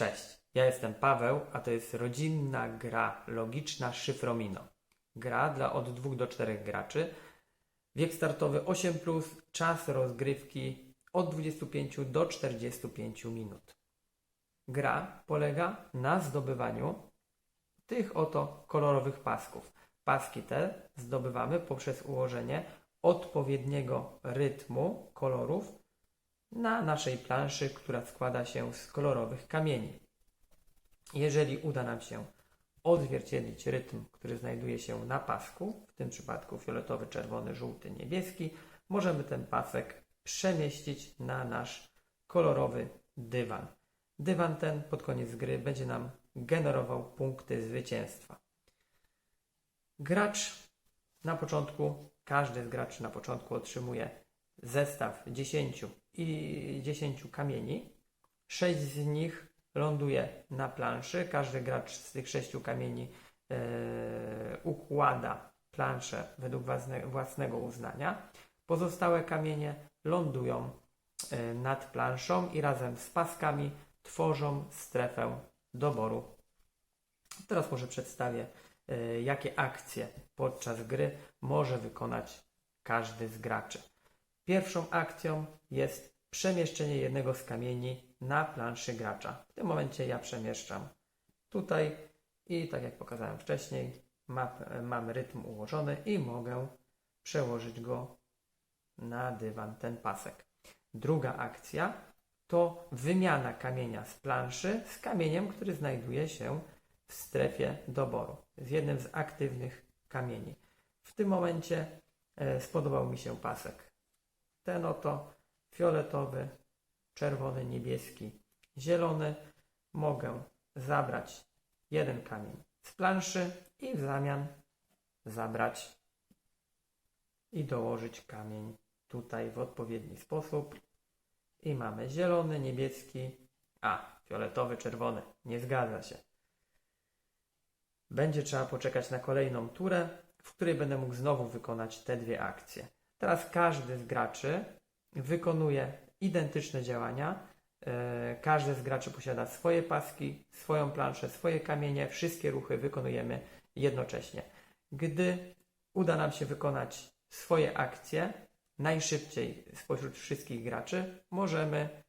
Cześć, ja jestem Paweł, a to jest rodzinna gra logiczna Szyfromino. Gra dla od 2 do 4 graczy. Wiek startowy 8, czas rozgrywki od 25 do 45 minut. Gra polega na zdobywaniu tych oto kolorowych pasków. Paski te zdobywamy poprzez ułożenie odpowiedniego rytmu kolorów na naszej planszy, która składa się z kolorowych kamieni. Jeżeli uda nam się odzwierciedlić rytm, który znajduje się na pasku, w tym przypadku fioletowy, czerwony, żółty, niebieski, możemy ten pasek przemieścić na nasz kolorowy dywan. Dywan ten pod koniec gry będzie nam generował punkty zwycięstwa. Gracz na początku, każdy z graczy na początku otrzymuje zestaw 10 i 10 kamieni. 6 z nich ląduje na planszy. Każdy gracz z tych 6 kamieni e, układa planszę według własne, własnego uznania. Pozostałe kamienie lądują e, nad planszą i razem z paskami tworzą strefę doboru. Teraz może przedstawię, e, jakie akcje podczas gry może wykonać każdy z graczy. Pierwszą akcją jest przemieszczenie jednego z kamieni na planszy gracza. W tym momencie ja przemieszczam tutaj i tak jak pokazałem wcześniej, map, mam rytm ułożony i mogę przełożyć go na dywan, ten pasek. Druga akcja to wymiana kamienia z planszy z kamieniem, który znajduje się w strefie doboru, z jednym z aktywnych kamieni. W tym momencie e, spodobał mi się pasek ten oto fioletowy, czerwony, niebieski, zielony. Mogę zabrać jeden kamień z planszy i w zamian zabrać i dołożyć kamień tutaj w odpowiedni sposób. I mamy zielony, niebieski, a fioletowy, czerwony. Nie zgadza się. Będzie trzeba poczekać na kolejną turę, w której będę mógł znowu wykonać te dwie akcje. Teraz każdy z graczy wykonuje identyczne działania. E, każdy z graczy posiada swoje paski, swoją planszę, swoje kamienie. Wszystkie ruchy wykonujemy jednocześnie. Gdy uda nam się wykonać swoje akcje najszybciej spośród wszystkich graczy, możemy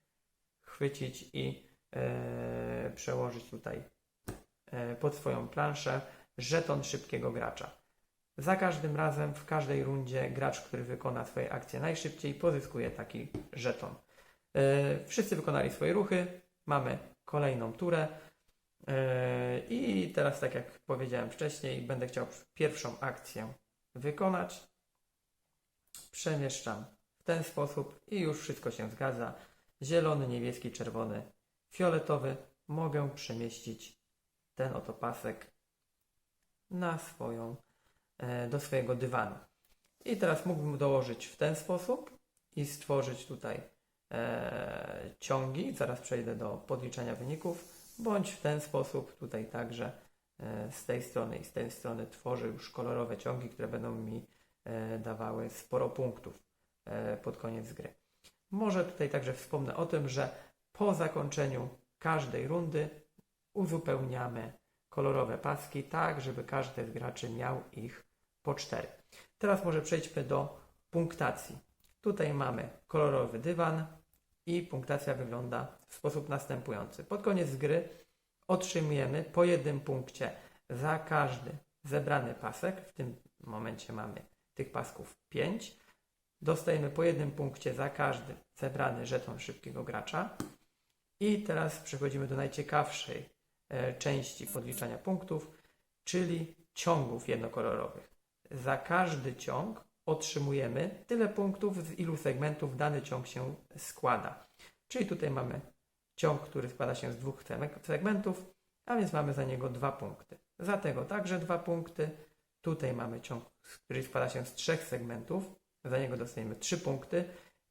chwycić i e, przełożyć tutaj e, pod swoją planszę żeton szybkiego gracza. Za każdym razem, w każdej rundzie, gracz, który wykona swoje akcje najszybciej, pozyskuje taki żeton. Yy, wszyscy wykonali swoje ruchy, mamy kolejną turę. Yy, I teraz, tak jak powiedziałem wcześniej, będę chciał pierwszą akcję wykonać. Przemieszczam w ten sposób i już wszystko się zgadza. Zielony, niebieski, czerwony, fioletowy. Mogę przemieścić ten oto pasek na swoją E, do swojego dywanu. I teraz mógłbym dołożyć w ten sposób i stworzyć tutaj e, ciągi. Zaraz przejdę do podliczania wyników, bądź w ten sposób tutaj także e, z tej strony i z tej strony tworzę już kolorowe ciągi, które będą mi e, dawały sporo punktów e, pod koniec gry. Może tutaj także wspomnę o tym, że po zakończeniu każdej rundy uzupełniamy kolorowe paski tak, żeby każdy z graczy miał ich po 4. Teraz może przejdźmy do punktacji. Tutaj mamy kolorowy dywan i punktacja wygląda w sposób następujący. Pod koniec gry otrzymujemy po jednym punkcie za każdy zebrany pasek. W tym momencie mamy tych pasków 5. Dostajemy po jednym punkcie za każdy zebrany żeton szybkiego gracza. I teraz przechodzimy do najciekawszej e, części podliczania punktów, czyli ciągów jednokolorowych za każdy ciąg otrzymujemy tyle punktów, z ilu segmentów dany ciąg się składa. Czyli tutaj mamy ciąg, który składa się z dwóch segmentów, a więc mamy za niego dwa punkty. Za tego także dwa punkty. Tutaj mamy ciąg, który składa się z trzech segmentów, za niego dostajemy trzy punkty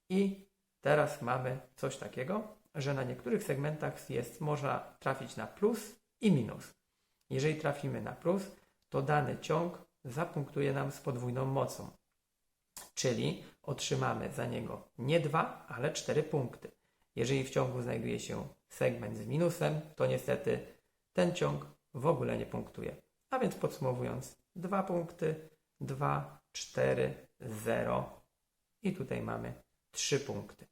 i teraz mamy coś takiego, że na niektórych segmentach jest, można trafić na plus i minus. Jeżeli trafimy na plus, to dany ciąg zapunktuje nam z podwójną mocą. Czyli otrzymamy za niego nie dwa, ale cztery punkty. Jeżeli w ciągu znajduje się segment z minusem, to niestety ten ciąg w ogóle nie punktuje. A więc podsumowując, dwa punkty, 2, 4, 0 i tutaj mamy 3 punkty.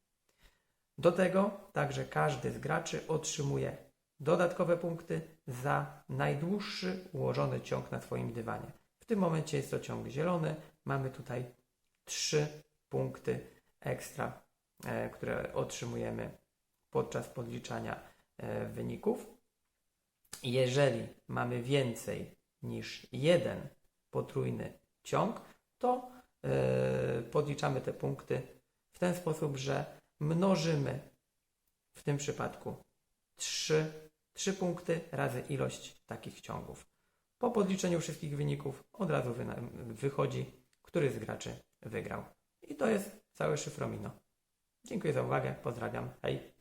Do tego także każdy z graczy otrzymuje dodatkowe punkty za najdłuższy ułożony ciąg na swoim dywanie. Tym momencie jest to ciąg zielony. Mamy tutaj 3 punkty ekstra, e, które otrzymujemy podczas podliczania e, wyników. Jeżeli mamy więcej niż jeden potrójny ciąg, to e, podliczamy te punkty w ten sposób, że mnożymy w tym przypadku 3, 3 punkty razy ilość takich ciągów. Po podliczeniu wszystkich wyników od razu wychodzi, który z graczy wygrał. I to jest całe szyfromino. Dziękuję za uwagę, pozdrawiam, hej!